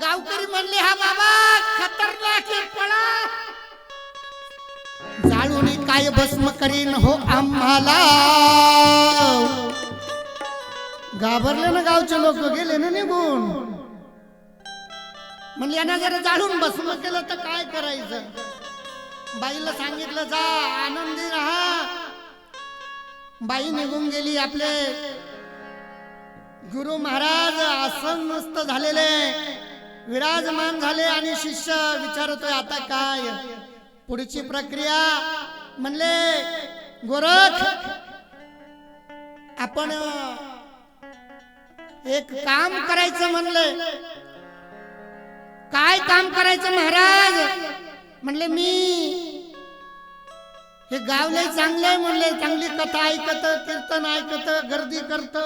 गावकरी म्हणले हा बाबा खतरनाक आहे, पळा. जाळून काय भस्म करीन हो आम्हाला? घाबरले ना गावचे लोक गेले ना निघून. म्हणले यांना जरा जाळून भस्म केलं तर काय करायचं? बाईला सांगितलं जा आनंदी राहा. बाई निघून गेली आपले. गुरु महाराज आसन मस्त झालेले. विराजमान झाले आणि शिष्य विचारतोय आता काय? पुढची प्रक्रिया म्हणले गोरख आपण एक काम करायचं म्हणले. काय काम करायचं महाराज? म्हणले मी हे गावले चांगले चांगलं आहे म्हणले चांगली कथा ऐकत कीर्तन ऐकत गर्दी करत.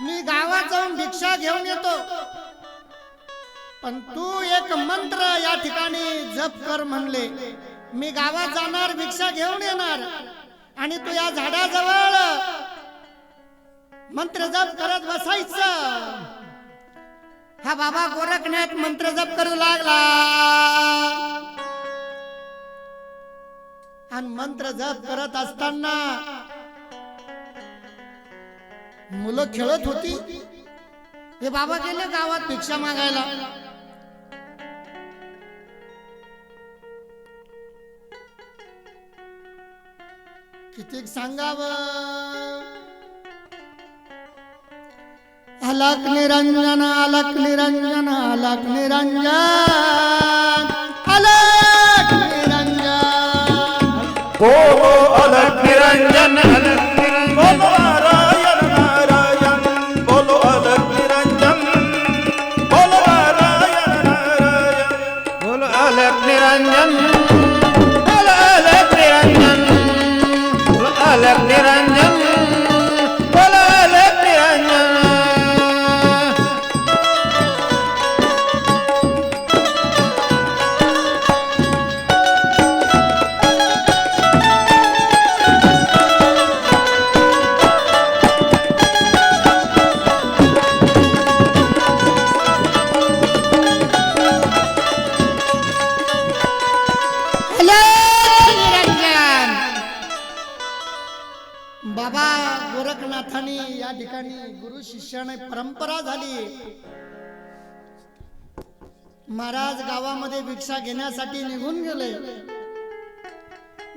मी गावात जाऊन भिक्षा घेऊन येतो. पण तू एक मंत्र या ठिकाणी जप कर म्हणले. मी गावात जाणार भिक्षा घेऊन येणार. आणि तू या झाडाजवळ मंत्र जप करत बसायचं. हा बाबा गोरखनाथ मंत्र जप करू लागला. आणि मंत्र जप करत असताना मुलं खेळत होती. हे बाबा गेले गावात भिक्षा मागायला. कितीक सांगावं अलक निरंजन अलक निरंजन अलक निरंजन अलक निरंजन बोलो अलग निरंजन अलग निरंजन बोलो नारायण नारायण बोलो अलग निरंजन बाबा गोरखनाथांनी या ठिकाणी गुरु शिष्याने परंपरा झाली. महाराज गावामध्ये भिक्षा घेण्यासाठी निघून गेले.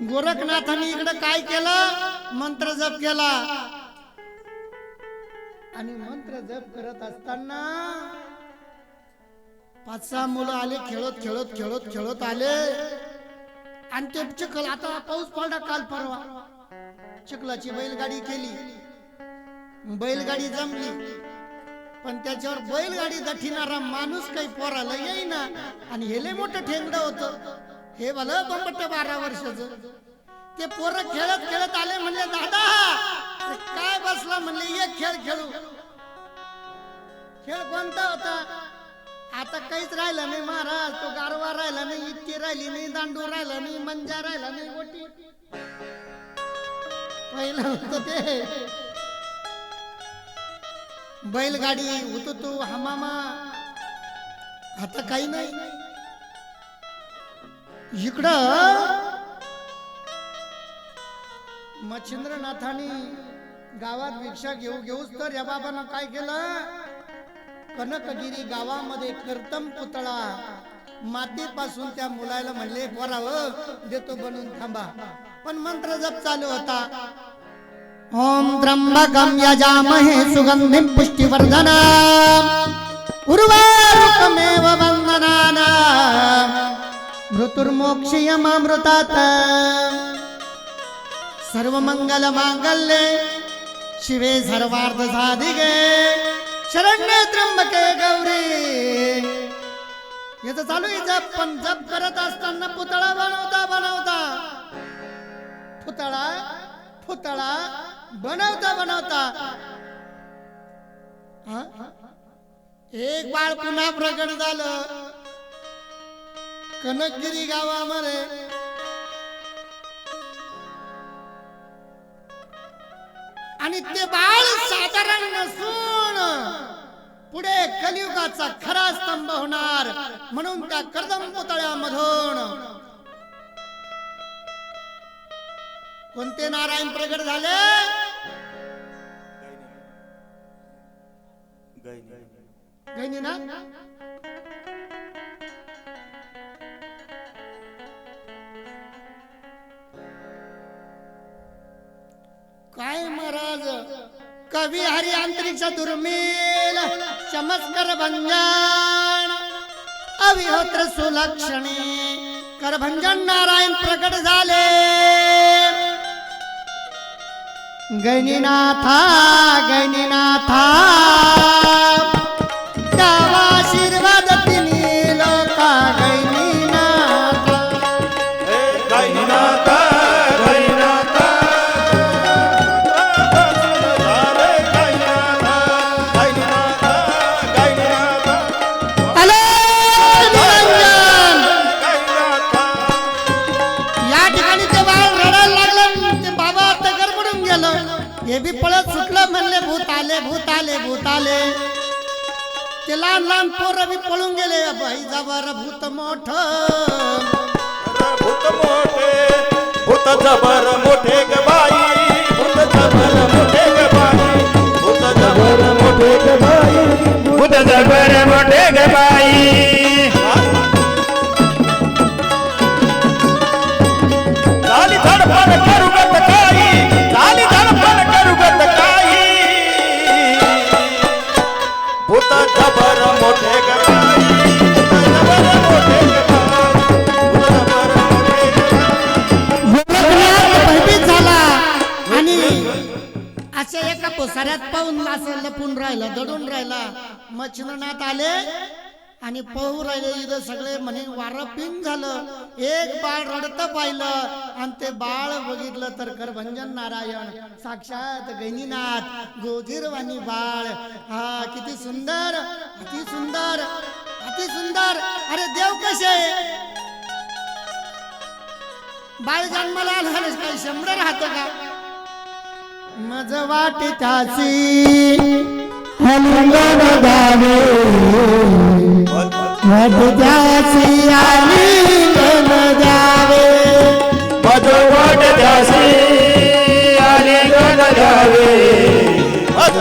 गोरखनाथांनी इकडे काय केलं? मंत्र जप केला. आणि मंत्र जप करत असताना पाच सहा मुलं आले खेळत खेळत खेळत खेळत आले. आणि ते चिखल आता पाऊस पडला काल परवा. चिखलाची बैलगाडी केली. बैलगाडी जमली. पण त्याच्यावर बैलगाडी दठिणारा माणूस काही पोराला येईना. आणि हे लय मोठं ठेंगड होत. हे भलं बंबट बारा वर्षाचं. ते पोरं खेळत खेळत आले म्हणले दादा काय बसला? म्हणले एक खेळ खेळू. खेळ कोणता होता? आता काहीच राहिलं नाही महाराज. तो गारवा राहिला नाही इतकी राहिली नाही दांडू राहिला नाही मंजा राहिला नाही गोटी. पहिलं होत ते. बैलगाडी होत तू हमामा आता काही नाही. इकडं मच्छिंद्रनाथाने गावात भिक्षा घेऊ घेऊच तर या बाबानं काय केलं? कनकगिरी गावामध्ये कर्तम पुतळा मातीपासून त्या मुलाला म्हणले पोराव देतो बनून थांबा. पण मंत्र जप चालू होता. ओम त्र्यंबकम यजामहे सुगंधिं पुष्टिवर्धना। उर्वारुकमेव वन्दनाना। मृत्युर्मोक्षयमामृतात सर्वमङ्गलमाङ्गल्ये शिवे सर्वार्थसाधिके। शरण्ये शरण्य त्र्यंबके गौरी। याच चालू आहे जप पण जप करत असताना पुतळा बनवता बनवता। पुतळा पुतळा बनवता बनवता. एक बाळ पुन्हा प्रगट झालं. कनकगिरी गावामध्ये. आणि ते बाळ साधारण नसून पुढे कलियुगाचा खरा स्तंभ होणार म्हणून त्या कर्दम पुतळ्यामधून कोणते नारायण प्रगट झाले? गैनी ना? काय महाराज? कवी हरी अंतरिक्ष दुर्मिळ चमत्कार भंजन अविहोत्र सुलक्षणी करभंजन नारायण प्रकट झाले. गणिनाथा गणिना आले आले ते लहान लहान पोरं बी पळून गेले बाई जबर भूत मोठ. भूत मोठे भूत जबर मोठे ग बाई. भूत जबर मोठे ग बाई. भूत जबर मोठे ग बाई. भूत जबर मोठे ग बाई. अशा एका पोसाऱ्यात पाहून असं लपून राहिला दडून राहिला. मच्छिंद्रनाथ आले. आणि पाहू राहिले इथं सगळे म्हणे वारं पिन झालं. एक बाळ रडत पाहिलं आणि ते बाळ बघितलं तर करभंजन नारायण साक्षात गैनीनाथ गोधीरवाणी बाळ. हा किती सुंदर अति सुंदर अति सुंदर. अरे देव कसे? बाळ जन्माला आलं काही शंभर राहतं का? मज वाटे त्याची हनुमान गावे वाट त्याची आलिंगन द्यावे. वाट त्यासी आली गण द्यावे. मज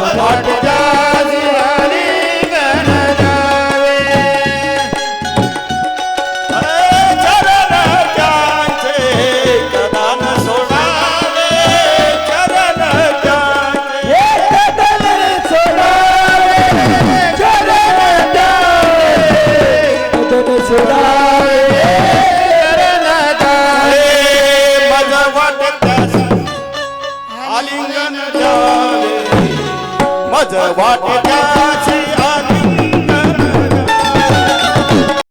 आलिंगन द्यावे मज वाट